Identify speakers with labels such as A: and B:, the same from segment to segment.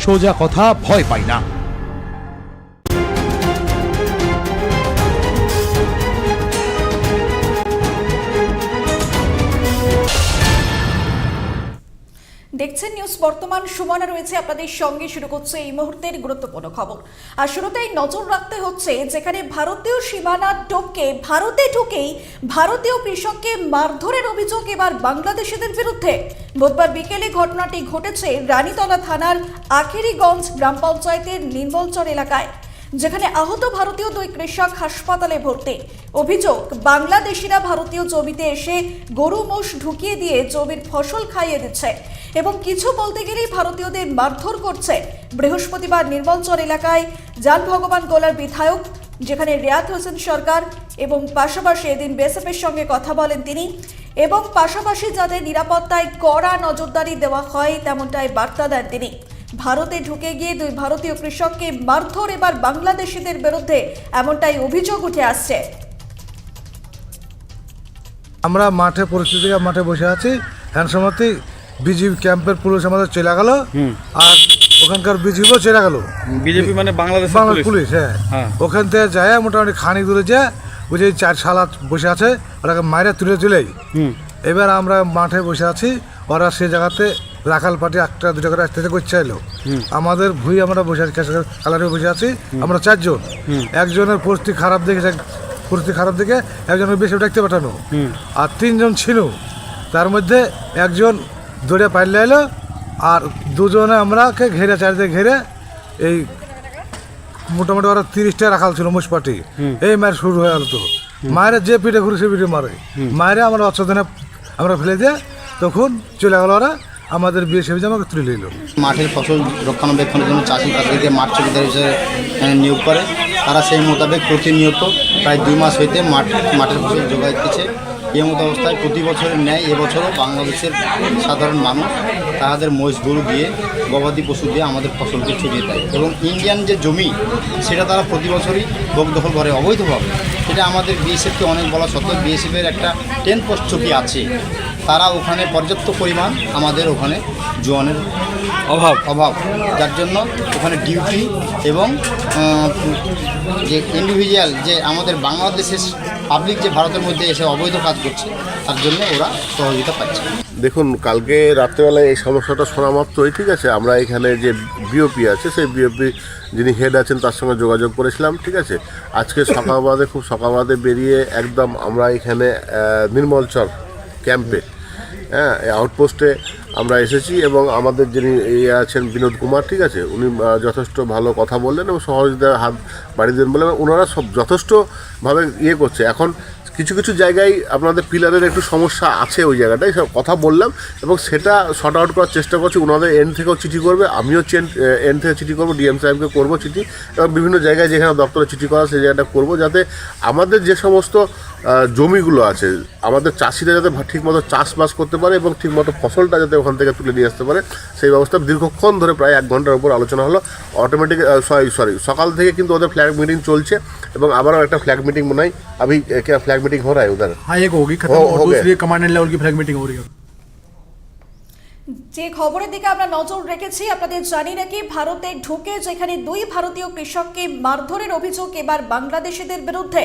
A: সোজা কথা ভয় পাই না।
B: বর্তমান সুমনা রয়েছে আপনাদের সঙ্গে। শুরু করছে এই মুহূর্তের গুরুত্বপূর্ণ খবর। আর শুরুতেই নজর রাখতে হচ্ছে, যেখানে ভারতীয় সীমানা টপকে ভারতে ঢুকেই ভারতীয় কৃষককে মারধরের অভিযোগ এবার বাংলাদেশিদের বিরুদ্ধে। বুধবার বিকেলে ঘটনাটি ঘটেছে রানীতলা থানার আখেরিগঞ্জ গ্রাম পঞ্চায়েতের নির্মলচর এলাকায়। যেখানে আহত ভারতীয় দুই কৃষক হাসপাতালে ভর্তি। অভিযোগ, বাংলাদেশিরা ভারতীয় জমিতে এসে গরু মোষ ঢুকিয়ে দিয়ে জমির ফসল খাইয়ে দিচ্ছে এবং কিছু বলতে গেলেই ভারতীয়দের মারধর করছে। বৃহস্পতিবার নির্মলচর এলাকায় যান ভগবান গোলার বিধায়ক, যেখানে রিয়াদ হোসেন সরকার এবং পাশাপাশি এদিন বেসএফের সঙ্গে কথা বলেন তিনি এবং পাশাপাশি যাদের নিরাপত্তায় কড়া নজরদারি দেওয়া হয় তেমনটাই বার্তা দেন তিনি। ভারতে ঢুকে গিয়ে দুই ভারতীয় কৃষককে মারধর এবার বাংলাদেশিদের বিরুদ্ধে এমনটাই অভিযোগ উঠে আসছে।
C: আমরা মাঠে পরিস্থিতি মাঠে বসে আছি। হ্যান সময়তে বিজিবি ক্যাম্পের পুলিশ আমাদের চলে গেল। আর ওখানকার বিজেপিও চলে গেল।
D: বিজেপি মানে বাংলাদেশ
C: পুলিশ। হ্যাঁ।
D: হ্যাঁ।
C: ওখান থেকে যায় মোটামুটি খানি দূরে যায়। ওই যে চার সালা বসে আছে ওটাকে মায়েরা তুলে চলেই এবার আমরা মাঠে বসে আছি। ওরা সে জায়গাতে রাখাল পাটি একটা দুটো করে আসতে করছে এলো। আমাদের ভুই আমরা বসে আছি কালারে বসে আছি আমরা চারজন। একজনের পরিস্থিতি খারাপ দেখে পরিস্থিতি খারাপ দেখে একজনের বেশি দেখতে পাঠানো। আর তিনজন ছিল। তার মধ্যে একজন দৌড়ে পাইলে এলো আর দুজনে আমরাকে ঘেরে চারিদিকে ঘেরে এই মোটামুটি ওরা তিরিশটা রাখাল ছিল মুসপাটি এই মায়ের শুরু হয়ে গেল তো। মায়ের যে পিঠে ঘুরে সে পিঠে মারে। মায়েরা আমরা অচেতনে আমরা ফেলে দিয়ে তখন চলে গেল ওরা আমাদের বিয়ে সেবিজে আমাকে তুলে নিল।
E: মাঠের ফসল রক্ষণাবেক্ষণের জন্য চাষি তাদেরকে মাঠ চকিদার হিসেবে নিয়োগ করে, তারা সেই মোতাবেক প্রতিনিয়ত প্রায় দুই মাস হইতে মাঠ, মাঠের ফসল যোগাইতেছে এই মতো অবস্থায় প্রতি বছরের ন্যায় এবছরও বাংলাদেশের সাধারণ মানুষ তাহাদের মহিষ গরু দিয়ে গবাদি পশু দিয়ে আমাদের ফসলকে ছড়িয়ে দেয় এবং ইন্ডিয়ান যে জমি সেটা তারা প্রতি বছরই ভোগ দখল করে অবৈধভাবে। এটা আমাদের বিএসএফকে অনেক বলা সত্ত্বেও বিএসএফের একটা টেন পোস্ট চকি আছে। তারা ওখানে পর্যাপ্ত পরিমাণ আমাদের ওখানে জোয়ানের
D: অভাব।
E: অভাব। যার জন্য ওখানে ডিউটি এবং যে ইন্ডিভিজুয়াল যে আমাদের বাংলাদেশের পাবলিক যে ভারতের মধ্যে এসে অবৈধ কাজ করছে, তার জন্য ওরা সহযোগিতা পাচ্ছে।
F: দেখুন, কালকে রাত্রেবেলায় এই সমস্যাটা শোনা মাত্রই, ঠিক আছে? আমরা এখানে যে বিওপি আছে, সেই বিওপি যিনি হেড আছেন, তার সঙ্গে যোগাযোগ করেছিলাম, ঠিক আছে? আজকে সকালবাদে, খুব সকালবাদে বেরিয়ে একদম আমরা এখানে নির্মলচর ক্যাম্পে হ্যাঁ আউটপোস্টে আমরা এসেছি এবং আমাদের যিনি ইয়ে আছেন বিনোদ কুমার, ঠিক আছে? উনি যথেষ্ট ভালো কথা বললেন এবং সহযোগিতার হাত বাড়িয়ে দেন বলে ওনারা সব যথেষ্টভাবে ইয়ে করছে। এখন কিছু কিছু জায়গায় আপনাদের পিলারের একটু সমস্যা আছে ওই জায়গাটায়, সব কথা বললাম এবং সেটা শর্ট আউট করার চেষ্টা করছি। ওনাদের এন্ড থেকেও চিঠি করবে, আমিও চেন এন্ড থেকে চিঠি করব ডিএম সাহেবকে করব চিঠি এবং বিভিন্ন জায়গায় যেখানে দপ্তরে চিঠি করা সেই জায়গাটা করব যাতে আমাদের যে সমস্ত জমিগুলো আছে, আমাদের চাষিরা যাতে ঠিকমতো চাষবাস করতে পারে এবং ঠিকমতো ফসলটা যাতে ওখান থেকে তুলে নিয়ে আসতে পারে, সেই ব্যবস্থা দীর্ঘক্ষণ ধরে প্রায় এক ঘণ্টার উপর আলোচনা হলো। অটোমেটিক সরি সরি সকাল থেকে কিন্তু ওদের ফ্ল্যাগ মিটিং চলছে এবং আবারও একটা ফ্ল্যাগ মিটিং মনে হয়। আমি ফ্ল্যাগ মিটিং मीटिंग हो रहा है उधर
G: हाँ एक होगी खत्म
F: हो-
G: और
F: हो गया।
G: दूसरी कमांडेंट लेवल की फ्लैग मीटिंग हो रही है
B: যে খবরের দিকে আমরা নজর রেখেছি আপনাদের জানি নাকি ভারতে ঢুকে যেখানে দুই ভারতীয় কৃষককে মারধরের অভিযোগ এবার বাংলাদেশিদের বিরুদ্ধে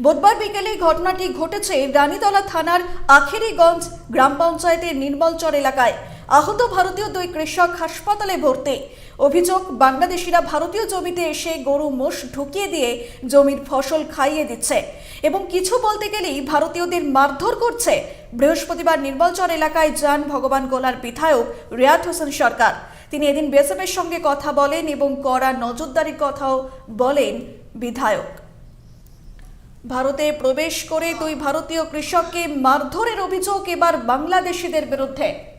B: বুধবার বিকেলে ঘটনাটি ঘটেছে রানীতলা থানার আখেরিগঞ্জ গ্রাম পঞ্চায়েতের নির্মলচর এলাকায় আহত ভারতীয় দুই কৃষক হাসপাতালে ভর্তি অভিযোগ, বাংলাদেশিরা ভারতীয় জমিতে এসে গরু মোষ ঢুকিয়ে দিয়ে জমির ফসল খাইয়ে দিচ্ছে। এবং কিছু বলতে গেলেই ভারতীয়দের মারধর করছে বৃহস্পতিবার নির্মলচর এলাকায় যান ভগবান গোলার বিধায়ক রিয়াদ হোসেন সরকার। তিনি এদিন বিএসএফের সঙ্গে কথা বলেন এবং কড়া নজরদারির কথাও বলেন বিধায়ক। ভারতে প্রবেশ করে দুই ভারতীয় কৃষককে মারধরের অভিযোগ এবার বাংলাদেশিদের বিরুদ্ধে।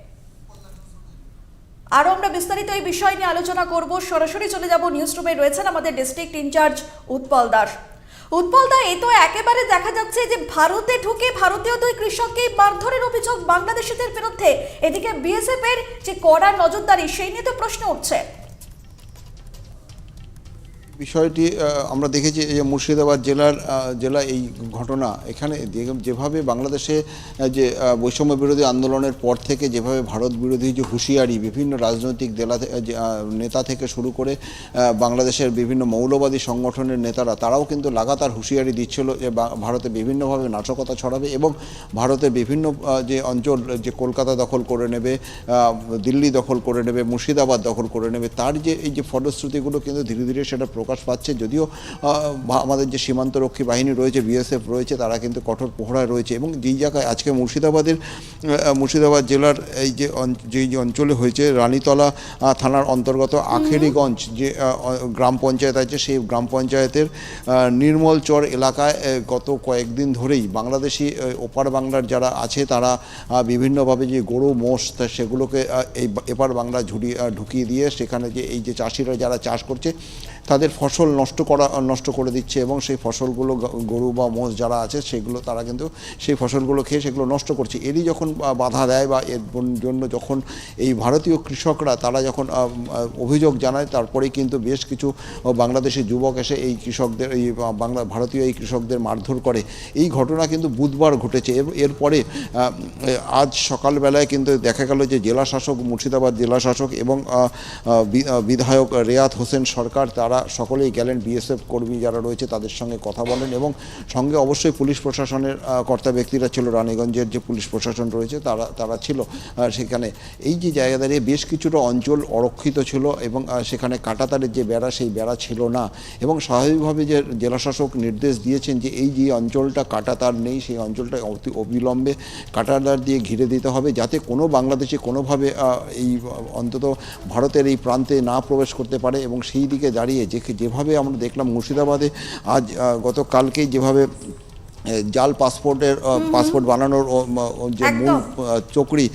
B: আরও আমরা বিস্তারিত এই বিষয় নিয়ে আলোচনা করব। সরাসরি চলে যাব নিউজ রুমে রয়েছেন আমাদের ডিস্ট্রিক্ট ইনচার্জ উৎপল দাস। উৎপল দা এই তো একেবারে দেখা যাচ্ছে যে ভারতে ঢুকে ভারতীয় দুই কৃষককে মারধরের অভিযোগ বাংলাদেশিদের বিরুদ্ধে। এদিকে বিএসএফ এর যে কড়া নজরদারি, সেই নিয়ে তো প্রশ্ন উঠছে।
H: বিষয়টি আমরা দেখেছি যে মুর্শিদাবাদ জেলার জেলা এই ঘটনা, এখানে যেভাবে বাংলাদেশে যে বৈষম্য বিরোধী আন্দোলনের পর থেকে যেভাবে ভারত বিরোধী যে হুঁশিয়ারি, বিভিন্ন রাজনৈতিক দেলা নেতা থেকে শুরু করে বাংলাদেশের বিভিন্ন মৌলবাদী সংগঠনের নেতারা, তারাও কিন্তু লাগাতার হুঁশিয়ারি দিচ্ছিল যে ভারতে বিভিন্নভাবে নাশকতা ছড়াবে এবং ভারতের বিভিন্ন যে অঞ্চল, যে কলকাতা দখল করে নেবে দিল্লি দখল করে নেবে, মুর্শিদাবাদ দখল করে নেবে, তার যে, এই যে ফলশ্রুতিগুলো কিন্তু ধীরে ধীরে সেটা প্রকাশ পাচ্ছে। যদিও আমাদের যে সীমান্তরক্ষী বাহিনী রয়েছে বিএসএফ রয়েছে তারা কিন্তু কঠোর পহরায় রয়েছে এবং যেই জায়গায় আজকে মুর্শিদাবাদের মুর্শিদাবাদ জেলার এই যে যেই যে অঞ্চলে হয়েছে রানীতলা থানার অন্তর্গত আখেরিগঞ্জ যে গ্রাম পঞ্চায়েত আছে সেই গ্রাম পঞ্চায়েতের আহ, নির্মলচর এলাকায় গত কয়েকদিন ধরেই বাংলাদেশি ওপার বাংলার যারা আছে তারা বিভিন্নভাবে যে গরু মোষ সেগুলোকে এই এপার বাংলা ঝুড়ি ঢুকিয়ে দিয়ে সেখানে যে এই যে চাষিরা যারা চাষ করছে তাদের ফসল নষ্ট করা, নষ্ট করে দিচ্ছে এবং সেই ফসলগুলো গরু বা মোষ যারা আছে সেগুলো তারা কিন্তু সেই ফসলগুলো খেয়ে সেগুলো নষ্ট করছে। এরই যখন বাধা দেয় বা এর জন্য যখন এই ভারতীয় কৃষকরা তারা যখন অভিযোগ জানায় তারপরেই কিন্তু বেশ কিছু বাংলাদেশি যুবক এসে এই কৃষকদের, এই বাংলা, ভারতীয় এই কৃষকদের মারধর করে। এই ঘটনা কিন্তু বুধবার ঘটেছে। এরপরে আজ সকালবেলায় কিন্তু দেখা গেল যে জেলা শাসক মুর্শিদাবাদ জেলা শাসক এবং বিধায়ক রেয়াত হোসেন সরকার তারা সকলেই গেলেন বিএসএফ কর্মী যারা রয়েছে তাদের সঙ্গে কথা বলেন এবং সঙ্গে অবশ্যই পুলিশ প্রশাসনের কর্তা ব্যক্তিরা ছিল। রানীগঞ্জের যে পুলিশ প্রশাসন রয়েছে তারা তারা ছিল সেখানে। এই যে জায়গা দাঁড়িয়ে বেশ কিছুটা অঞ্চল অরক্ষিত ছিল এবং সেখানে কাটাতারের যে বেড়া, সেই বেড়া ছিল না এবং স্বাভাবিকভাবে যে জেলাশাসক নির্দেশ দিয়েছেন যে এই যে অঞ্চলটা কাটাতার নেই, সেই অঞ্চলটা অতি অবিলম্বে কাটাতার দিয়ে ঘিরে দিতে হবে যাতে কোনো বাংলাদেশে কোনোভাবে এই অন্তত ভারতের এই প্রান্তে না প্রবেশ করতে পারে এবং সেই দিকে দাঁড়িয়ে যে যেভাবে আমরা দেখলাম মুর্শিদাবাদে আজ গতকালকে গতকালকেই যেভাবে জাল পাসপোর্টের পাসপোর্ট বানানোর যে মূল চক্রী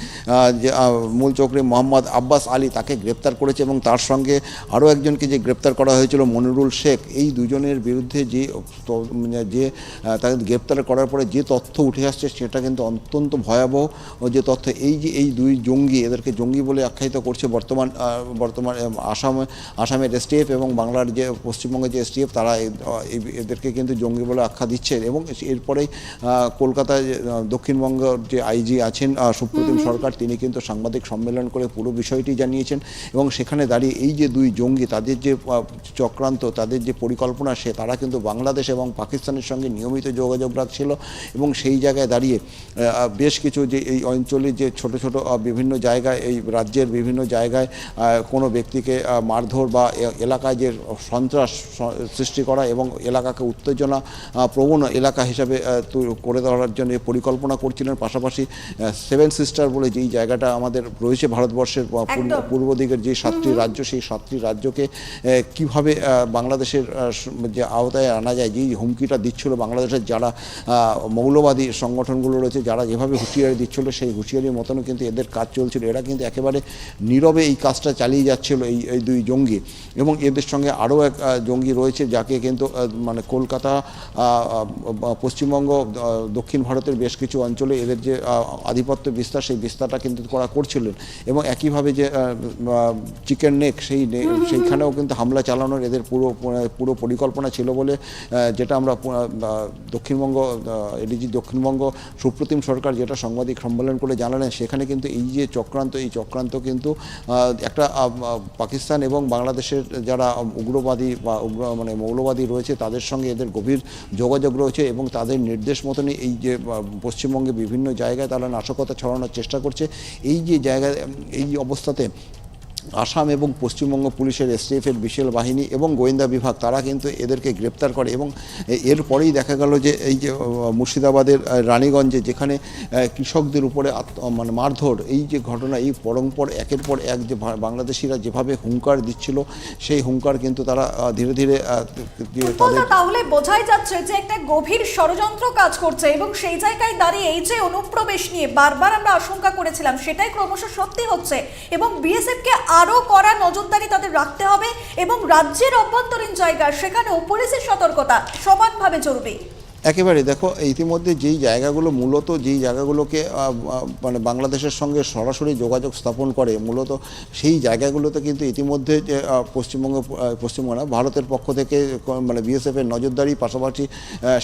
H: যে মূল চক্রী মোহাম্মদ আব্বাস আলী তাকে গ্রেপ্তার করেছে এবং তার সঙ্গে আরও একজনকে যে গ্রেপ্তার করা হয়েছিল মনিরুল শেখ এই দুজনের বিরুদ্ধে যে মানে যে তাকে গ্রেপ্তার করার পরে যে তথ্য উঠে আসছে সেটা কিন্তু অত্যন্ত ভয়াবহ যে তথ্য এই যে এই দুই জঙ্গি এদেরকে জঙ্গি বলে আখ্যায়িত করছে বর্তমান বর্তমান আসামে আসামের এসটিএফ এবং বাংলার যে পশ্চিমবঙ্গের যে এসটিএফ তারা এদেরকে কিন্তু জঙ্গি বলে আখ্যা দিচ্ছে এবং এরপরেই আহ, কলকাতায় দক্ষিণবঙ্গের যে আইজি আছেন সুপ্রতিম সরকার তিনি কিন্তু সাংবাদিক সম্মেলন করে পুরো বিষয়টি জানিয়েছেন এবং সেখানে দাঁড়িয়ে এই যে দুই জঙ্গি তাদের যে চক্রান্ত তাদের যে পরিকল্পনা সে তারা কিন্তু বাংলাদেশ এবং পাকিস্তানের সঙ্গে নিয়মিত যোগাযোগ রাখছিল এবং সেই জায়গায় দাঁড়িয়ে বেশ কিছু যে এই অঞ্চলে যে ছোট ছোট বিভিন্ন জায়গায় এই রাজ্যের বিভিন্ন জায়গায় কোনো ব্যক্তিকে মারধর বা এলাকায় যে সন্ত্রাস সৃষ্টি করা এবং এলাকাকে উত্তেজনা প্রবণ এলাকা হিসাবে তৈ- করে দেওয়ার জন্য পরিকল্পনা করছিলেন। পাশাপাশি সেভেন সিস্টার বলে যেই জায়গাটা আমাদের রয়েছে ভারতবর্ষের পূর্ব- দিকের যে সাতটি রাজ্য সেই সাতটি রাজ্যকে কীভাবে বাংলাদেশের যে আওতায় আনা যায় যেই হুমকিটা দিচ্ছিল বাংলাদেশের যারা মৌলবাদী সংগঠনগুলো রয়েছে যারা যেভাবে হুঁশিয়ারি দিচ্ছিল সেই হুঁশিয়ারির মতনও কিন্তু এদের কাজ চলছিল। এরা কিন্তু একেবারে নীরবে এই কাজটা চালিয়ে যাচ্ছিল এই এই দুই জঙ্গি। এবং এদের সঙ্গে আরও এক জঙ্গি রয়েছে যাকে কিন্তু মানে কলকাতা আহ, পশ্চিমবঙ্গ দক্ষিণ ভারতের বেশ কিছু অঞ্চলে এদের যে আধিপত্য বিস্তার সেই বিস্তারটা কিন্তু করা করছিলেন। এবং একইভাবে যে চিকেন নেক সেই সেইখানেও কিন্তু হামলা চালানোর এদের পুরো পুরো পরিকল্পনা ছিল বলে যেটা আমরা দক্ষিণবঙ্গ এডিজি দক্ষিণবঙ্গ সুপ্রতিম সরকার যেটা সাংবাদিক সম্মেলন করে জানালেন সেখানে কিন্তু এই যে চক্রান্ত এই চক্রান্ত কিন্তু একটা পাকিস্তান এবং বাংলাদেশের যারা উগ্রবাদী বা উগ্র মানে মৌলবাদী রয়েছে তাদের সঙ্গে এদের গভীর যোগাযোগ রয়েছে এবং তাদের নির্দেশ মতনই এই যে পশ্চিমবঙ্গে বিভিন্ন জায়গায় তারা নাশকতা ছড়ানোর চেষ্টা করছে। এই যে জায়গায় এই অবস্থাতে আসাম এবং পশ্চিমবঙ্গ পুলিশের এসটিএফের বিশাল বাহিনী এবং গোয়েন্দা বিভাগ, তারা কিন্তু এদেরকে গ্রেপ্তার করে এবং এরপরেই দেখা গেল যে এই যে মুর্শিদাবাদের রানীগঞ্জে যেখানে কৃষকদের উপরে মানে মারধর, এই যে ঘটনা, এই পরম্পর, একের পর এক যে বাংলাদেশিরা যেভাবে হুঙ্কার দিচ্ছিল, সেই হুঙ্কার কিন্তু তারা ধীরে ধীরে
B: তাহলে বোঝাই যাচ্ছে যে একটা গভীর ষড়যন্ত্র কাজ করছে এবং সেই জায়গায় দাঁড়িয়ে এই যে অনুপ্রবেশ নিয়ে বারবার আমরা আশঙ্কা করেছিলাম, সেটাই ক্রমশ সত্যি হচ্ছে এবং বিএসএফ কে আরও কড়া নজরদারি তাদের রাখতে হবে এবং রাজ্যের অভ্যন্তরীণ জায়গা, সেখানেও পুলিশের সতর্কতা সমানভাবে জরুরি।
H: একেবারে দেখো, ইতিমধ্যে যেই জায়গাগুলো, মূলত যেই জায়গাগুলোকে মানে বাংলাদেশের সঙ্গে সরাসরি যোগাযোগ স্থাপন করে, মূলত সেই জায়গাগুলোতে কিন্তু ইতিমধ্যে যে পশ্চিমবঙ্গ পশ্চিমবঙ্গ ভারতের পক্ষ থেকে মানে বিএসএফের নজরদারি পাশাপাশি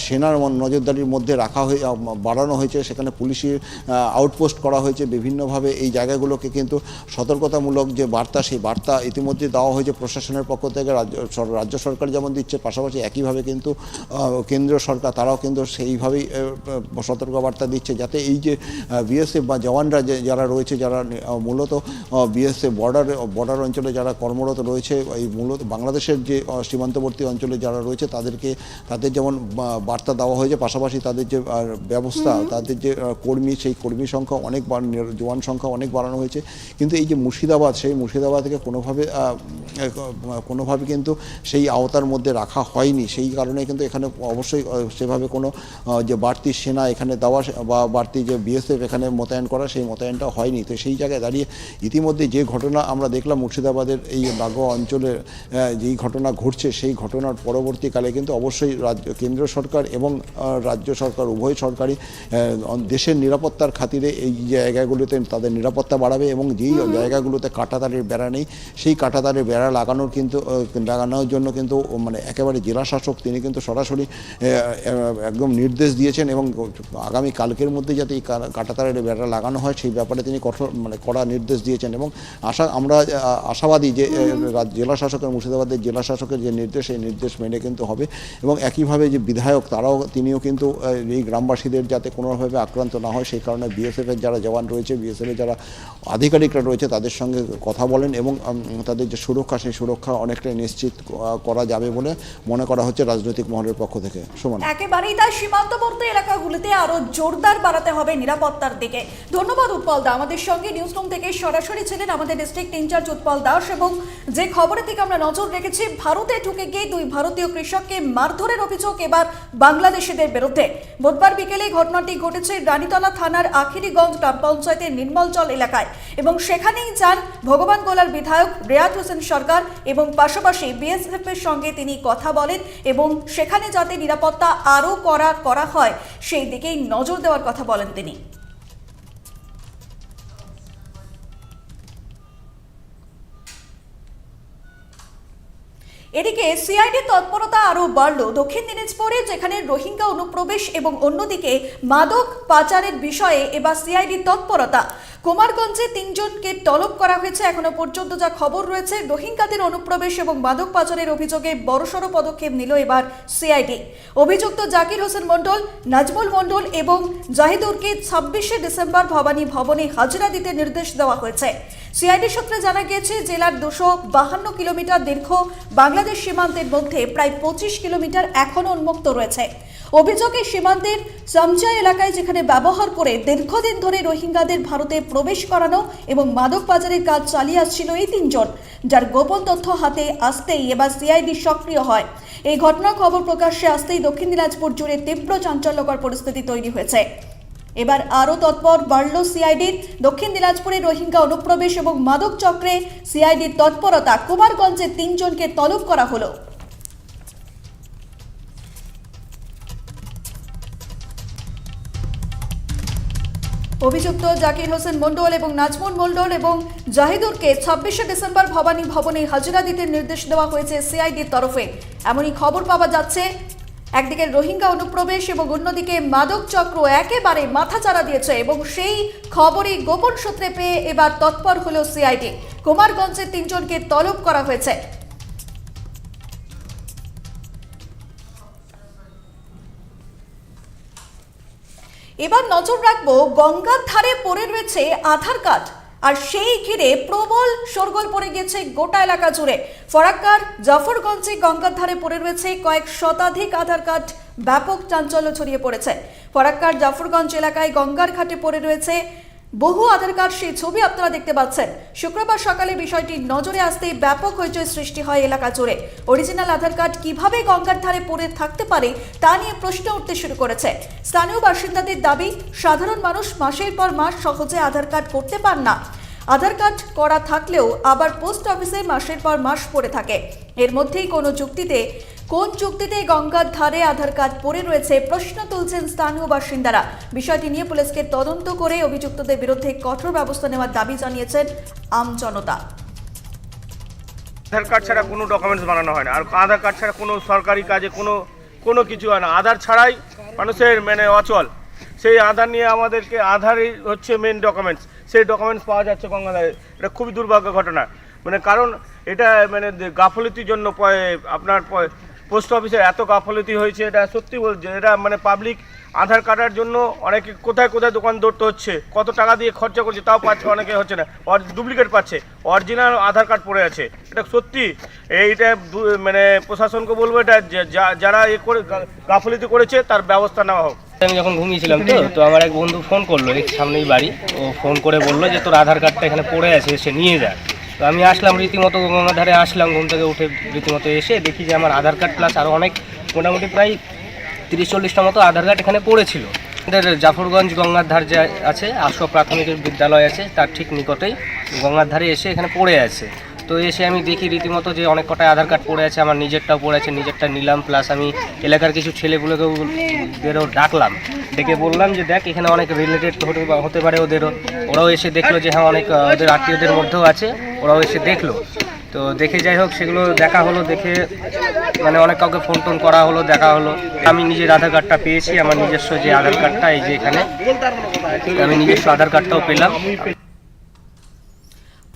H: সেনার নজরদারির মধ্যে রাখা হয়ে বাড়ানো হয়েছে। সেখানে পুলিশের আউটপোস্ট করা হয়েছে। বিভিন্নভাবে এই জায়গাগুলোকে কিন্তু সতর্কতামূলক যে বার্তা, সেই বার্তা ইতিমধ্যে দেওয়া হয়েছে প্রশাসনের পক্ষ থেকে। রাজ্য রাজ্য সরকার যেমন দিচ্ছে, পাশাপাশি একইভাবে কিন্তু কেন্দ্রীয় সরকার তারাও কিন্তু সেইভাবেই সতর্কবার্তা দিচ্ছে যাতে এই যে বিএসএফ বা জওয়ানরা যারা রয়েছে যারা মূলত বিএসএফ বর্ডার বর্ডার অঞ্চলে যারা কর্মরত রয়েছে এই মূলত বাংলাদেশের যে সীমান্তবর্তী অঞ্চলে যারা রয়েছে তাদেরকে তাদের যেমন বার্তা দেওয়া হয়েছে পাশাপাশি তাদের যে ব্যবস্থা তাদের যে কর্মী সেই কর্মী সংখ্যা অনেক জওয়ান সংখ্যা অনেক বাড়ানো হয়েছে। কিন্তু এই যে মুর্শিদাবাদ সেই মুর্শিদাবাদ থেকে কোনোভাবে কোনোভাবে কিন্তু সেই আওতার মধ্যে রাখা হয়নি। সেই কারণে কিন্তু এখানে অবশ্যই আহ, সেভাবে কোনো যে বাড়তি সেনা এখানে দেওয়া বা বাড়তি যে বিএসএফ এখানে মোতায়েন করা সেই মোতায়েনটা হয়নি। তো সেই জায়গায় দাঁড়িয়ে ইতিমধ্যে যে ঘটনা আমরা দেখলাম মুর্শিদাবাদের এই লাগোয়া অঞ্চলে যেই ঘটনা ঘটছে সেই ঘটনার পরবর্তীকালে কিন্তু অবশ্যই রাজ্য কেন্দ্র সরকার এবং রাজ্য সরকার উভয় সরকারই দেশের নিরাপত্তার খাতিরে এই জায়গাগুলোতে তাদের নিরাপত্তা বাড়াবে এবং যেই জায়গাগুলোতে কাঁটাতারের বেড়া নেই সেই কাঁটাতারের বেড়া লাগানোর কিন্তু লাগানোর জন্য কিন্তু মানে একেবারে জেলা শাসক তিনি কিন্তু সরাসরি একদম নির্দেশ দিয়েছেন এবং আগামী কালকের মধ্যে যাতে এই কাঁটাতারের বেড়া লাগানো হয়, সেই ব্যাপারে তিনি কঠোর মানে কড়া নির্দেশ দিয়েছেন এবং আশা, আমরা আশাবাদী যে জেলা শাসকের, মুর্শিদাবাদের জেলা শাসকের যে নির্দেশ, সেই নির্দেশ মেনে কিন্তু হবে এবং একইভাবে যে বিধায়ক, তারাও, তিনিও কিন্তু এই গ্রামবাসীদের যাতে কোনোভাবে আক্রান্ত না হয়, সেই কারণে বিএসএফের যারা জওয়ান রয়েছে বিএসএফের যারা আধিকারিকরা রয়েছে, তাদের সঙ্গে কথা বলেন এবং তাদের যে সুরক্ষা, সেই সুরক্ষা অনেকটাই নিশ্চিত করা যাবে বলে মনে করা হচ্ছে রাজনৈতিক মহলের পক্ষ থেকে। সুমন।
B: একেবারেই তাই সীমান্তবর্তী এলাকাগুলিতে আরও জোরদার বাড়াতে হবে নিরাপত্তার দিকে। ধন্যবাদ উৎপল দা। আমাদের সঙ্গে নিউজ রুম থেকে সরাসরি ছিলেন আমাদের ডিস্ট্রিক্ট ইনচার্জ উৎপল দাস এবং যে খবরের দিকে আমরা নজর রেখেছি, ভারতে ঢুকে গিয়ে দুই ভারতীয় কৃষককে মারধরের অভিযোগ এবার বাংলাদেশিদের বিরুদ্ধে। বুধবার বিকেলে ঘটনাটি ঘটেছে রানীতলা থানার আখিরিগঞ্জ গ্রাম পঞ্চায়েতের নির্মলজল এলাকায় এবং সেখানেই যান ভগবান গোলার বিধায়ক রেয়াত হোসেন সরকার এবং পাশাপাশি বিএসএফ এর সঙ্গে তিনি কথা বলেন এবং সেখানে যাতে নিরাপত্তা আরও করা করা হয় সেই দিকেই নজর দেওয়ার কথা বলেন তিনি। এদিকে সিআইডি তৎপরতা আরও বাড়ল। দক্ষিণ দিনাজপুরে যেখানে রোহিঙ্গা অনুপ্রবেশ এবং অন্যদিকে মাদক পাচারের বিষয়ে এবার সিআইডি তৎপরতা। কুমারগঞ্জে তিনজনকে তলব করা হয়েছে। এখনও পর্যন্ত যা খবর রয়েছে, রোহিঙ্গাদের অনুপ্রবেশ এবং মাদক পাচারের অভিযোগে বড়সড় পদক্ষেপ নিল এবার সিআইডি। অভিযুক্ত জাকির হোসেন মণ্ডল, নাজমুল মণ্ডল এবং জাহিদুরকে ছাব্বিশে ডিসেম্বর ভবানী ভবনে হাজিরা দিতে নির্দেশ দেওয়া হয়েছে। সিআইডি সূত্রে জানা গিয়েছে, জেলার দুশো বাহান্ন কিলোমিটার দীর্ঘ বাংলাদেশ সীমান্তের মধ্যে প্রায় পঁচিশ কিলোমিটার এখনও উন্মুক্ত রয়েছে। অভিযোগে সীমান্তের সামচা এলাকায় যেখানে ব্যবহার করে দীর্ঘদিন ধরে রোহিঙ্গাদের ভারতে প্রবেশ করানো এবং মাদক পাচারের কাজ চালিয়ে আসছিল এই তিনজন, যার গোপন তথ্য হাতে আসতেই এবার সিআইডি সক্রিয় হয়। এই ঘটনার খবর প্রকাশ্যে আসতেই দক্ষিণ দিনাজপুর জুড়ে তীব্র চাঞ্চল্যকর পরিস্থিতি তৈরি হয়েছে। এবার আরও তৎপর বাড়ল সিআইডির দক্ষিণ দিনাজপুরে রোহিঙ্গা অনুপ্রবেশ এবং মাদক চক্রে সিআইডির তৎপরতা কুমারগঞ্জে তিনজনকে তলব করা হলো। অভিযুক্ত জাকির হোসেন মণ্ডল এবং নাজমুল মণ্ডল এবং জাহিদুরকে ছাব্বিশে ডিসেম্বর ভবানী ভবনে হাজিরা দিতে নির্দেশ দেওয়া হয়েছে সিআইডির তরফে। এমনই খবর পাওয়া যাচ্ছে একদিকে রোহিঙ্গা অনুপ্রবেশ এবং অন্যদিকে মাদক চক্র একেবারে মাথাচাড়া দিয়েছে এবং সেই খবরই গোপন সূত্রে পেয়ে এবার তৎপর হলো সিআইডি। কুমারগঞ্জের তিনজনকে তলব করা হয়েছে। এবার নজর রাখব গঙ্গার ধারে পড়ে রয়েছে আধার কার্ড। আর সেই ঘিরে প্রবল সরগোল পড়ে গেছে গোটা এলাকা জুড়ে। ফরাক্কার, জাফরগঞ্জে গঙ্গার ধারে পড়ে রয়েছে কয়েক শতাধিক আধার কার্ড। ব্যাপক চাঞ্চল্য ছড়িয়ে পড়েছে। ফরাক্কার, জাফরগঞ্জ এলাকায় গঙ্গার ঘাটে পড়ে রয়েছে বহু আধার কার্ড সেই ছবি আপনারা দেখতে পাচ্ছেন। শুক্রবার সকালে বিষয়টি নজরে আসতেই ব্যাপক হইচই সৃষ্টি হয় এলাকা জুড়ে। অরিজিনাল আধার কার্ড কীভাবে গঙ্গার ধারে পড়ে থাকতে পারে তা নিয়ে প্রশ্ন উঠতে শুরু করেছে। স্থানীয় বাসিন্দাদের দাবি, সাধারণ মানুষ মাসের পর মাস সহজে আধার কার্ড করতে পার না। আধার কার্ড করা থাকলেও আবার পোস্ট অফিসে মাসের পর মাস পড়ে থাকে। এর মধ্যেই কোনো যুক্তিতে কোন যুক্তিতে গঙ্গার ধারে আধার কার্ড পড়ে রয়েছে প্রশ্ন তুলছেন স্থানীয় বাসিন্দারা। বিষয়টি নিয়ে পুলিশকে তদন্ত করে অভিযুক্তদের বিরুদ্ধে কঠোর ব্যবস্থা নেওয়ার দাবি জানিয়েছেন আমজনতা
I: আধার কার্ড ছাড়া কোনো ডকুমেন্টস বানানো হয় না। আর আধার কার্ড ছাড়া কোনো সরকারি কাজে কোনো কোনো কিছু হয় না। আধার ছাড়াই মানুষের মানে অচল। সেই আধার নিয়ে আমাদেরকে আধারই হচ্ছে মেন ডকুমেন্টস সেই ডকুমেন্টস পাওয়া যাচ্ছে গঙ্গাধারে। এটা খুবই দুর্ভাগ্য ঘটনা। মানে কারণ এটা মানে গাফলতির জন্য আপনার পোস্ট অফিসে এত গাফলতি হয়েছে, এটা সত্যি বলছে এটা মানে পাবলিক আধার কার্ডের জন্য অনেকে কোথায় কোথায় দোকান ধরতে হচ্ছে, কত টাকা দিয়ে খরচা করছে তাও পাচ্ছে অনেকে হচ্ছে না। অর ডুপ্লিকেট পাচ্ছে। অরিজিনাল আধার কার্ড পড়ে আছে। এটা সত্যি। এইটা মানে প্রশাসনকে বলব এটা যারা এ করে গাফলতি করেছে তার ব্যবস্থা নেওয়া হোক।
J: আমি যখন ঘুমিয়েছিলাম তো তো আমার এক বন্ধু ফোন করল এই সামনেই বাড়ি। ও ফোন করে বলল যে, তোর আধার কার্ডটা এখানে পড়ে আছে এসে নিয়ে যা। তো আমি আসলাম, রীতিমতো গঙ্গার ধারে আসলাম, ঘুম থেকে উঠে রীতিমতো এসে দেখি যে, আমার আধার কার্ড প্লাস আরও অনেক, মোটামুটি প্রায় তিরিশ, চল্লিশটা মতো আধার কার্ড এখানে পড়েছিল। জাফরগঞ্জ গঙ্গার ধার যে আছে, আশো প্রাথমিক বিদ্যালয় আছে, তার ঠিক নিকটেই গঙ্গার ধারে এসে এখানে পড়ে আছে। তো এসে আমি দেখি রীতিমতো যে অনেক কটায় আধার কার্ড পড়ে আছে, আমার নিজেরটাও পড়ে আছে, নিজেরটা নিলাম প্লাস আমি এলাকার কিছু ছেলেগুলোকেও ওদেরও ডাকলাম। ডেকে বললাম যে দেখ, এখানে অনেক রিলেটেড হতে হতে পারে ওদেরও। ওরাও এসে দেখল যে হ্যাঁ অনেক ওদের আত্মীয়দের মধ্যেও আছে, ওরাও এসে দেখল। তো দেখে যাই হোক, সেগুলো দেখা হলো, দেখে মানে অনেক কাউকে ফোন টোন করা হলো, দেখা হলো। আমি নিজের আধার কার্ডটা পেয়েছি, আমার নিজস্ব যে আধার কার্ডটা এই যে এখানে, আমি নিজস্ব আধার কার্ডটাও পেলাম।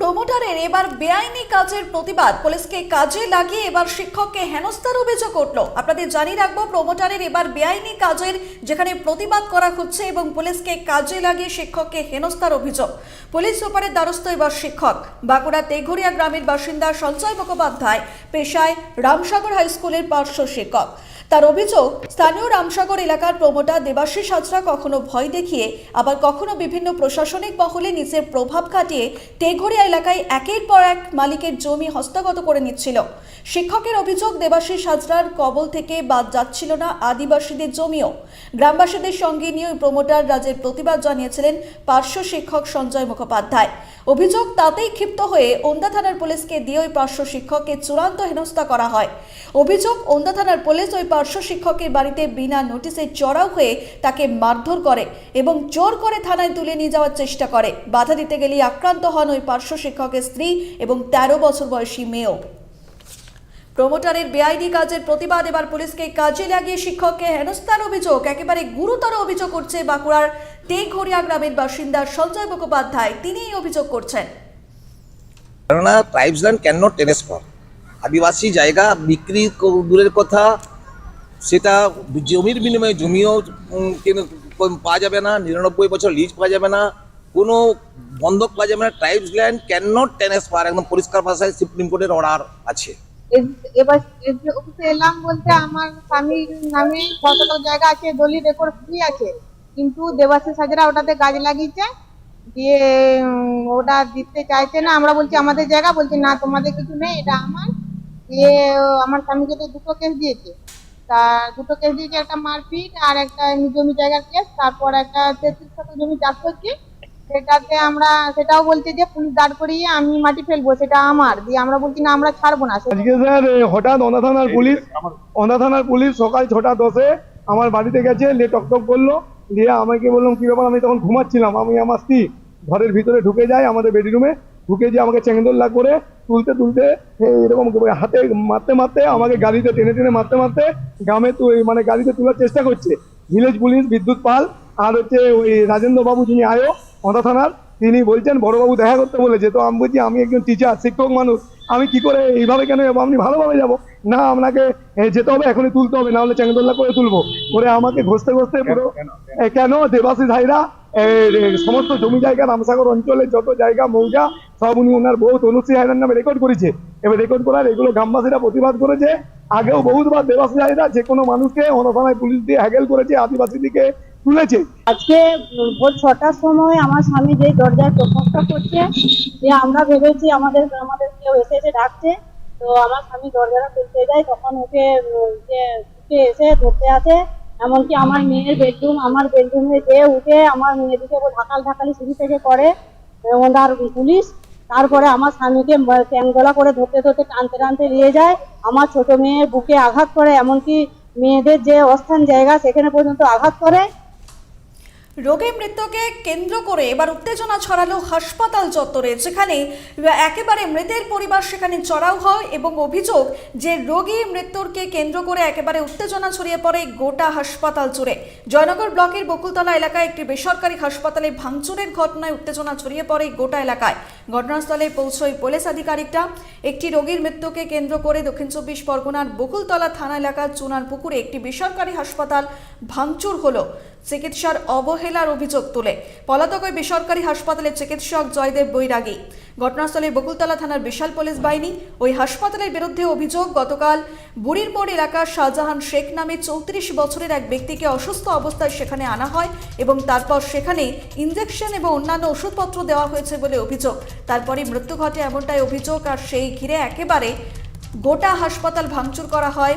B: প্রমোটারের এবার বেআইনি কাজের প্রতিবাদ। পুলিশকে কাজে লাগিয়ে এবার শিক্ষককে হেনস্থার অভিযোগ উঠল। আপনাদের জানিয়ে রাখব, প্রমোটারের এবার বেআইনি কাজের যেখানে প্রতিবাদ করা হচ্ছে এবং পুলিশকে কাজে লাগিয়ে শিক্ষককে হেনস্থার অভিযোগ। পুলিশ সুপারের দ্বারস্থ এবার শিক্ষক। বাঁকুড়া তেঘরিয়া গ্রামের বাসিন্দা সঞ্জয় মুখোপাধ্যায়, পেশায় রামসাগর হাই স্কুলের পার্শ্ব শিক্ষক। তার অভিযোগ, স্থানীয় রামসাগর এলাকার প্রমোটার দেবাশিস হাজরা কখনো ভয় দেখিয়ে, আবার কখনো বিভিন্ন প্রশাসনিক মহলে নিজের প্রভাব খাটিয়ে তেঘরিয়া এলাকায় একের পর এক মালিকের জমি হস্তগত করে নিচ্ছিল। শিক্ষকের অভিযোগ, দেবাশিস হাজরার কবল থেকে বাদ যাচ্ছিল না আদিবাসীদের জমিও। গ্রামবাসীদের সঙ্গে নিয়ে প্রমোটার রাজের প্রতিবাদ জানিয়েছিলেন পার্শ্ব শিক্ষক সঞ্জয় মুখোপাধ্যায়। অভিযোগ, তাতেই ক্ষিপ্ত হয়ে ওন্দা থানার পুলিশকে দিয়ে ওই পার্শ্ব শিক্ষককে চূড়ান্ত হেনস্থা করা হয়। অভিযোগ, ওন্দা থানার পুলিশ ওই পার্শ্ব শিক্ষকের বাড়িতে বিনা নোটিশে চড়াও হয়ে তাকে মারধর করে এবং জোর করে থানায় তুলে নিয়ে যাওয়ার চেষ্টা করে। বাধা দিতে গেলেই আক্রান্ত হন ওই পার্শ্ব শিক্ষকের স্ত্রী এবং তেরো বছর বয়সী মেয়েও। প্রমোটারের বেআইনি কাজের প্রতিবাদ এবার পুলিশকে কাজে লাগিয়ে শিক্ষককে হেনস্থার অভিযোগ, একেবারে গুরুতর অভিযোগ করছে বাঁকুড়ার তেঘরিয়া গ্রামের বাসিন্দা সঞ্জয় মুখোপাধ্যায়। তিনি এই অভিযোগ করছেন।
K: কেননা tribes land can not transfer আদিবাসী জায়গা, বিক্রি দূরের কথা সেটা জমির বিনিময়ে জমিও পাওয়া যাবে না, নিরানব্বই বছর লিজ পাওয়া যাবে না, কোনো বন্ধক পাওয়া যাবে না tribes land can not transfer একদম পরিষ্কার ভাষায় সুপ্রিম কোর্টের অর্ডার আছে।
L: এবার অফিসে এলাম বলতে আমার স্বামীর নামে কতটা জায়গা আছে দলি রেকর্ড ফ্রি আছে। কিন্তু দেবাশিস হাজরা ওটাতে গাছ লাগিয়েছে, দিয়ে ওটা দিতে চাইছে না, আমরা বলছি আমাদের জায়গা, বলছি না, তোমাদের কিছু নেই, এটা আমার। দিয়ে, আমার স্বামীকে তো দুটো কেস দিয়েছে। তা দুটো কেস দিয়েছে একটা মারপিট আর একটা এমনি জমি জায়গার কেস তারপর একটা তেত্রিশ শতক জমি চাষ করছি। সেটাতে আমরা সেটাও বলছে যে পুলিশ দাঁড় করিয়ে আমি মাটি ফেলব সেটা আমার। দিয়ে আমরা বলছি না আমরা ছাড়বো না।
M: আজকে স্যার হঠাৎ অন্ধা থানার পুলিশ অন্ধা থানার পুলিশ সকাল ছটা দশে আমার বাড়িতে গেছে নিয়ে টকটক করল। দিয়ে আমাকে বললাম কি ব্যাপার? আমি তখন ঘুমাচ্ছিলাম। আমি আমার স্ত্রী ঘরের ভিতরে ঢুকে যাই আমাদের বেডরুমে ঢুকে যে আমাকে চেঙ্গদোল্লা করে তুলতে তুলতে এরকম হাতে, মারতে মারতে আমাকে গাড়িতে টেনে টেনে মারতে মারতে গ্রামে মানে গাড়িতে তোলার চেষ্টা করছে। ভিলেজ পুলিশ, বিদ্যুৎ পাল, আর হচ্ছে ওই রাজেন্দ্র বাবু যিনি আয়ো অন্ধা থানার তিনি বলছেন বড়বাবু দেখা করতে বলেছে। তো আমি বলছি আমি একজন টিচার শিক্ষক মানুষ। আমি কি করে এইভাবে কেন যাব? আমি ভালোভাবে যাব। না আপনাকে যেতে হবে এখনই তুলতে হবে না হলে চ্যাংদোল্লা করে তুলবো। করে আমাকে ঘষতে ঘষতে পুরো কেন দেবাশিস এ, সমস্ত জমি জায়গা রামসাগর অঞ্চলে যত জায়গা মৌজা সব উনি ওনার বহু তনুশ্রী হায়রার নামে রেকর্ড করেছে। এবার রেকর্ড করার এগুলো গ্রামবাসীরা প্রতিবাদ করেছে। আগেও বহুতবার দেবাশিস ভাইরা যে কোনো মানুষকে অনথানায় পুলিশ দিয়ে হ্যাগেল করেছে আদিবাসীদিকে তুলেছে
L: আজকে ভোর ছটার সময় আমার স্বামী যে দরজায় প্রকোষ্ঠ করছে, যে আমরা ভেবেছি আমাদের আমাদের কেউ এসে এসে ডাকছে। তো আমার স্বামী দরজাটা খুলতে যায়, তখন ওকে যে, উঠে এসে ধরতে আসে। এমনকি আমার মেয়ের বেডরুম আমার বেডরুমে যে উঠে আমার মেয়েদিকে ঢাকাল ঢাকালি সিঁড়ি থেকে করে
N: ওনার পুলিশ। তারপরে আমার স্বামীকে ট্যাংগলা করে ধরতে ধরতে টানতে টানতে নিয়ে যায়। আমার ছোট মেয়ের বুকে আঘাত করে, এমনকি মেয়েদের যে অস্থান জায়গা, সেখানে পর্যন্ত আঘাত করে।
B: রোগে মৃত্যুকে কেন্দ্র করে এবার উত্তেজনা ছড়ালো হাসপাতাল চত্বরে, যেখানে একেবারে মৃতের পরিবার সেখানে চড়াও হয় এবং অভিযোগ যে রোগী মৃত্যুরকে কেন্দ্র করে একেবারে উত্তেজনা ছড়িয়ে পড়ে গোটা হাসপাতাল জুড়ে। জয়নগর ব্লকের বকুলতলা এলাকায় একটি বেসরকারি হাসপাতালে ভাঙচুরের ঘটনায় উত্তেজনা ছড়িয়ে পড়ে গোটা এলাকায়। ঘটনাস্থলে পৌঁছয় পুলিশ আধিকারিকরা। একটি রোগীর মৃত্যুকে কেন্দ্র করে দক্ষিণ চব্বিশ পরগনার বকুলতলা থানা এলাকার চুনার পুকুরে একটি বেসরকারি হাসপাতাল ভাঙচুর হলো। চিকিৎসার অবহেলার অভিযোগ তুলে। পলাতক ওই বেসরকারি হাসপাতালের চিকিৎসক জয়দেব বৈরাগী। ঘটনাস্থলে বকুলতলা থানার বিশাল পুলিশ বাহিনী, ওই হাসপাতালের বিরুদ্ধে অভিযোগ, গতকাল বুড়িরমোড় এলাকার শাহজাহান শেখ নামে চৌত্রিশ বছরের এক ব্যক্তিকে অসুস্থ অবস্থায় সেখানে আনা হয় এবং তারপর সেখানে ইঞ্জেকশন এবং অন্যান্য ওষুধপত্র দেওয়া হয়েছে বলে অভিযোগ। তারপরে মৃত্যু ঘটে এমনটাই অভিযোগ, আর সেই ঘিরে একেবারে গোটা হাসপাতাল ভাঙচুর করা হয়।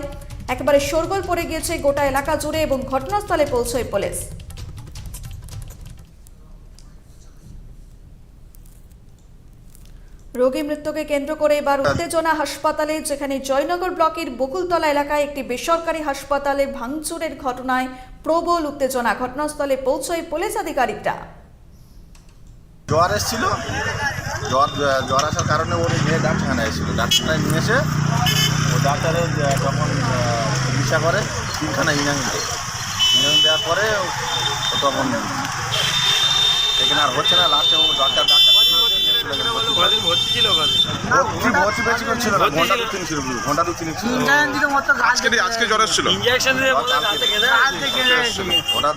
B: একেবারে শোরগোল পড়ে গিয়েছে গোটা এলাকা জুড়ে এবং ঘটনাস্থলে পৌঁছয় পুলিশ। রোগী মৃত্যুকে কেন্দ্র করে এবার উত্তেজনা হাসপাতালে, যেখানে জয়নগর ব্লকের বকুলতলা এলাকায় একটি বেসরকারি হাসপাতালে ভাঙচুরের ঘটনায় প্রবল উত্তেজনা। ঘটনাস্থলে পৌঁছয় পুলিশ আধিকারিকরা।
O: জ্বর এসেছিল। জ্বর জ্বর আসার কারণে ওর মেয়ে ডাক্তারখানায় এসেছিল ডাক্তারখানায় নিয়ে এসে ডাক্তারের যখন চিকিৎসা করে। তিনখানা ইঞ্জাকশন দেয়। ইঞ্জাকশন দেওয়ার পরে ও তখন এখানে আর হচ্ছে না লাস্টে ও ডাক্তার ডাক্তার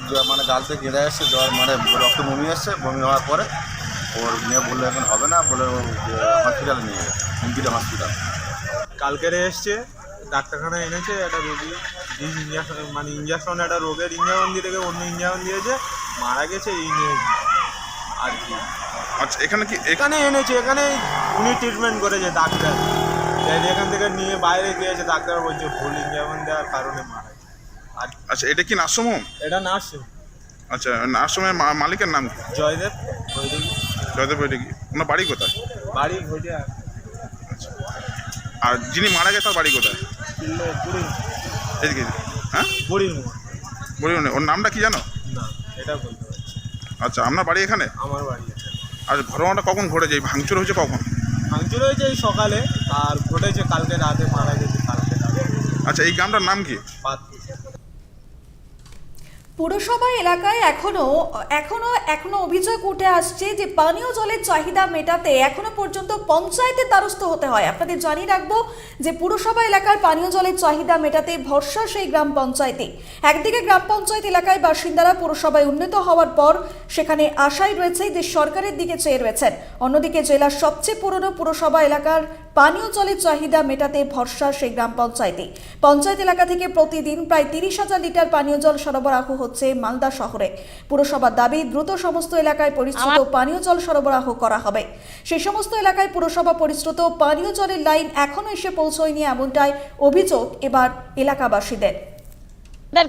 O: জ- মানে গালতে কেঁদে এসছে জ্বর মানে রক্ত বমি এসছে। বমি হওয়ার পরে ওর মেয়ে বলল এখন হবে না। বলে ও হসপিটালে নিয়ে গেছে হুমকিটা হসপিটাল
P: কালকের এসছে ডাক্তারখানায় এনেছে একটা রোগী ইঞ্জেকশন মানে ইঞ্জেকশন একটা রোগের ইঞ্জেকশন দিয়ে থেকে অন্য ইঞ্জেকশন দিয়েছে মারা গেছে এই নিয়ে আর কি।
Q: আচ্ছা এখানে কি
P: এখানে এনেছে এখানে উনি ট্রিটমেন্ট করেছে ডাক্তার। তাই এখান থেকে নিয়ে বাইরে গিয়েছে ডাক্তার বলছে ভুল ইঞ্জেকশন দেওয়ার কারণে মারা গেছে।
Q: আচ্ছা এটা কি নার্সিং হোম
P: এটা নার্স।
Q: আচ্ছা নার্সিংহোমের মা- মালিকের নাম কি?
P: জয়দেব বৈদিক।
Q: জয়দেব এটা ওনার বাড়ি কোথায়?
P: বাড়ি ঘটে
Q: আর যিনি মারা গেছে তার বাড়ি কোথায়? এদিকে। হ্যাঁ?
P: বুড়ির মোড়
Q: বলি ওর নামটা কি জানো?
P: না এটা বলতে পারছি
Q: আচ্ছা আপনার বাড়ি এখানে?
P: আমার বাড়ি
Q: আর ঘটনাটা কখন ঘটেছে? যায় ভাঙচুর হয়েছে কখন?
P: ভাঙচুর হয়েছে এই সকালে আর ঘটেছে কালকে রাতে মারা গেছে কালকে
Q: আচ্ছা এই গ্রামটার নাম কি?
P: পাত্র
B: পুরসভা এলাকায় এখনও এখনও এখনও অভিযোগ উঠে আসছে যে পানীয় জলের চাহিদা মেটাতে এখনও পর্যন্ত পঞ্চায়েতের দ্বারস্থ হতে হয়। আপনাদের জানিয়ে রাখব যে পুরসভা এলাকার পানীয় জলের চাহিদা মেটাতে ভরসা সেই গ্রাম পঞ্চায়েতে। একদিকে গ্রাম পঞ্চায়েত এলাকায় বাসিন্দারা পুরসভায় উন্নীত হওয়ার পর সেখানে আশাই রয়েছে যে সরকারের দিকে চেয়ে রয়েছেন। অন্যদিকে জেলার সবচেয়ে পুরনো পুরসভা এলাকার পানীয় জলের চাহিদা মেটাতে ভরসা সেই গ্রাম পঞ্চায়েতে। পঞ্চায়েত এলাকা থেকে প্রতিদিন প্রায় তিরিশ হাজার লিটার পানীয় জল সরবরাহ হচ্ছে মালদা শহরে। পুরসভার দাবি দ্রুত সমস্ত এলাকায় পরিশ্রুত পানীয় জল সরবরাহ করা হবে। সেই সমস্ত এলাকায় পুরসভা পরিশ্রুত পানীয় জলের লাইন এখনও এসে পৌঁছয়নি এমনটাই অভিযোগ এবার এলাকাবাসীদের।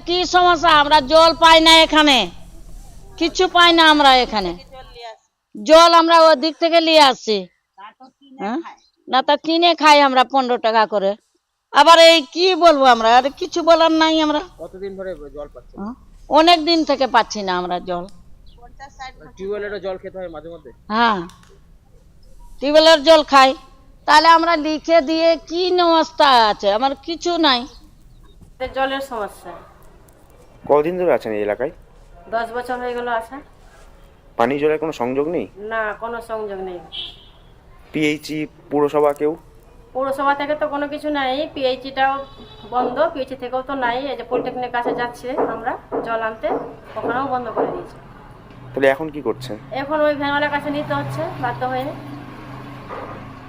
N: কি সমস্যা? আমরা জল পাই না এখানে। কিছু পাই না আমরা এখানে। জল আমরা ওদিক থেকে নিয়ে আসছি। হ্যাঁ? না তা কিনে খাই আমরা পনেরো টাকা করে। আবার এই কি বলব আমরা? আর কিছু বলার নাই আমরা।
R: কতদিন ধরে জল পাচ্ছে?
N: হ্যাঁ? অনেক দিন থেকে পাচ্ছি না আমরা জল।
R: টিউবওয়েলেরও জল খেতে হয় মাঝে মধ্যে?
N: হ্যাঁ। টিউবওয়েলের জল খাই। তাহলে আমরা লিখে দিয়ে কি অবস্থা আছে? আমার কিছু নাই।
S: জলের সমস্যা।
R: কদিন ধরে আছেন এই এলাকায়?
S: দশ বছর হয়ে গেল আসা
R: পানি জলের কোনো সংযোগ নেই?
S: না কোনো সংযোগ নেই।
R: পিএইচই পুরসভা কেউ?
S: পৌরসভা থেকে তো কোনো কিছু নাই পিএইচিটাও বন্ধ পিএইচি থেকেও তো নাই এই যে পলিটেকনিক কাছে যাচ্ছে আমরা জল আনতে ওখানেও বন্ধ করে দিয়েছে।
R: তাহলে এখন কি করছে?
S: এখন ওই ভ্যানওয়ালার কাছে নিতে হচ্ছে বাধ্য হয়ে।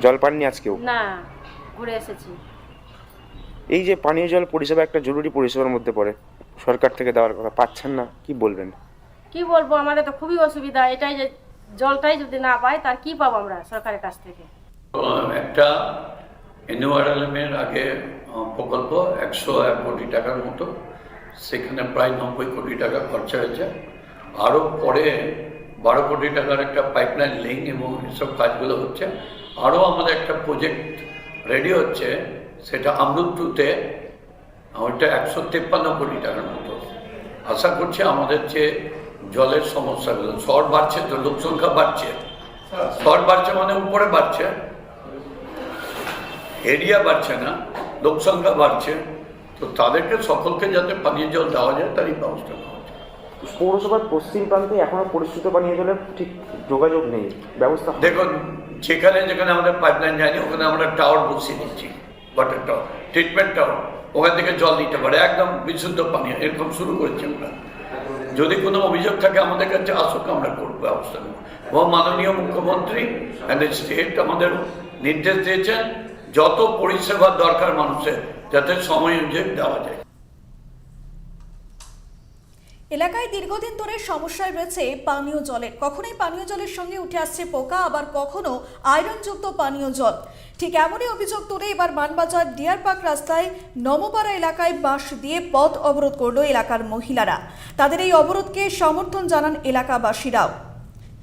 R: জল পাননি আজকেও
S: না ঘুরে এসেছি।
R: এই যে পানীয় জল পরিষেবা একটা জরুরি পরিষেবার মধ্যে পড়ে সরকার থেকে দেওয়ার কথা পাচ্ছেন না কি বলবেন?
S: কি বলব আমাদের তো খুবই অসুবিধা এটাই যে জলটাই যদি না পাই, তার কি পাবো আমরা সরকারের কাছ থেকে?
T: একটা এনওআরএলএম আগে প্রকল্প, একশো এক কোটি টাকার মতো। সেখানে প্রায় নব্বই কোটি টাকা খরচা হয়েছে। আরও পরে বারো কোটি টাকার একটা পাইপলাইন লিঙ্ক এবং এসব কাজগুলো হচ্ছে। আরও আমাদের একটা প্রজেক্ট রেডি হচ্ছে, সেটা আমরুদ ওইটা একশো তেপ্পান্ন কোটি টাকার মতো। আশা করছি আমাদের যে জলের সমস্যাগুলো শহর বাড়ছে তো লোক সংখ্যা বাড়ছে। শহর বাড়ছে মানে উপরে বাড়ছে। এরিয়া বাড়ছে না লোক সংখ্যা বাড়ছে। তো তাদেরকে সকলকে যাতে পানীয় জল দেওয়া যায় তারই ব্যবস্থা
J: পৌরসভার পশ্চিম প্রান্তে এখনও পরিশ্রুত পানীয় জলের ঠিক যোগাযোগ নেই ব্যবস্থা
T: দেখুন যেখানে যেখানে আমাদের পাইপলাইন যায়নি ওখানে আমরা টাওয়ার বসিয়ে দিচ্ছি ওয়াটার টাওয়ার ট্রিটমেন্ট টাওয়ার ওখান থেকে জল নিতে পারে। একদম বিশুদ্ধ পানীয় এরকম শুরু করেছি আমরা। যদি কোনো অভিযোগ থাকে, আমাদের কাছে আসুক, আমরা করব, ব্যবস্থা নেব। এবং মাননীয় মুখ্যমন্ত্রী স্টেট আমাদের নির্দেশ দিয়েছেন, যত পরিষেবার দরকার মানুষের, যাতে সময় অনুযায়ী দেওয়া যায়।
B: এলাকায় দীর্ঘদিন ধরে সমস্যায় রয়েছে পানীয় জলের। কখনোই পানীয় জলের সঙ্গে উঠে আসছে পোকা, আবার কখনো আয়রনযুক্ত পানীয় জল। ঠিক এমনই অভিযোগ তুলে এবার মানবাজার ডিয়ার পার্ক রাস্তায় নমপাড়া এলাকায় বাঁশ দিয়ে পথ অবরোধ করল এলাকার মহিলারা। তাদের এই অবরোধকে সমর্থন জানান এলাকাবাসীরাও।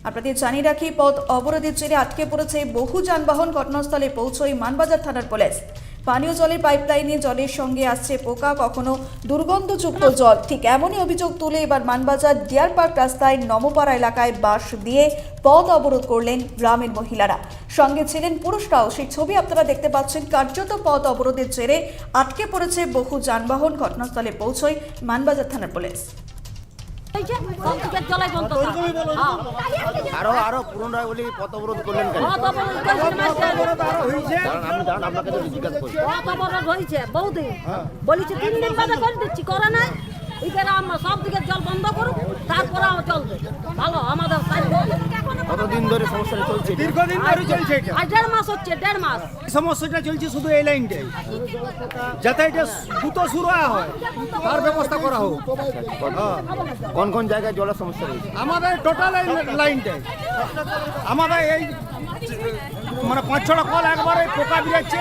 B: আপনাদের জানিয়ে রাখি, পথ অবরোধের জেরে আটকে পড়েছে বহু যানবাহন, ঘটনাস্থলে পৌঁছয় মানবাজার থানার পুলিশ। পানীয় জলের পাইপলাইনে জলের সঙ্গে আসছে পোকা, কখনো দুর্গন্ধযুক্ত জল। ঠিক এমনই অভিযোগ তুলে এবার মানবাজার ডিয়ার পার্ক রাস্তায় নমপাড়া এলাকায় বাঁশ দিয়ে পথ অবরোধ করলেন গ্রামের মহিলারা। সঙ্গে ছিলেন পুরুষরাও। সেই ছবি আপনারা দেখতে পাচ্ছেন। কার্যত পথ অবরোধের জেরে আটকে পড়েছে বহু যানবাহন। ঘটনাস্থলে পৌঁছয় মানবাজার থানার পুলিশ।
E: আরও আরও পুনরায় বলি পথ অবরোধ করলেন কেন? আপনাকে জিজ্ঞাসা করছি
S: হয়েছে বহুদিন বলেছে তিন দিন বাদে করে দিচ্ছি করে নাই। এখানে আমরা সব দিকে জল বন্ধ করুক তারপরে আমার চলবে। ভালো আমাদের
E: কতদিন ধরে সমস্যাটা চলছে
U: দীর্ঘদিন ধরে চলছে এটা।
S: আর দেড় মাস হচ্ছে দেড় মাস।
U: সমস্যাটা চলছে শুধু এই লাইনটাই। যাতে এটা দ্রুত শুরু হয় তার ব্যবস্থা করা হোক। হ্যাঁ।
E: কোন কোন জায়গায় জলের সমস্যা রয়েছে?
U: আমাদের টোটাল লাইনটাই। আমাদের এই মানে পাঁচ ছটা কল একবারে পোকা বেরাচ্ছে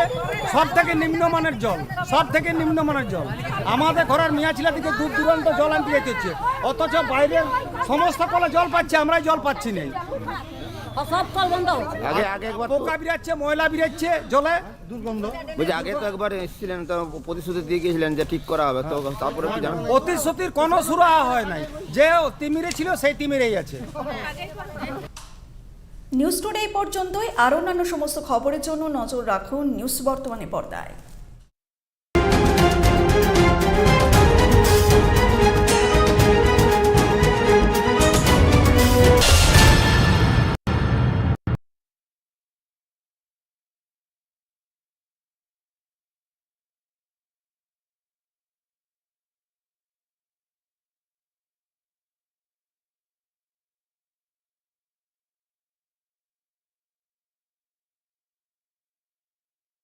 U: সব থেকে নিম্নমানের জল সব থেকে নিম্নমানের জল। আমাদের ঘরের মিয়া ছিলা থেকে দূর দূরান্ত জল আনতে যেতে হচ্ছে। অথচ বাইরের সমস্ত কলে জল পাচ্ছে আমরাই জল পাচ্ছি না।
S: সব কল বন্ধ।
E: আগে আগে একবার
U: পোকা বেরাচ্ছে ময়লা বেরাচ্ছে জলে। দুর্গন্ধ
E: বলছি আগে তো একবার এসেছিলেন তো প্রতিশ্রুতি দিয়ে গিয়েছিলেন যে ঠিক করা হবে তো তারপরে কি জানেন?
U: প্রতিশ্রুতির কোনো সুরাহা হয় নাই। যে তিমিরে ছিল সেই তিমিরেই আছে।
B: নিউজ টুডে পর্যন্তই। আরও অন্যান্য সমস্ত খবরের জন্য নজর রাখুন নিউজ বর্তমানে পর্দায়।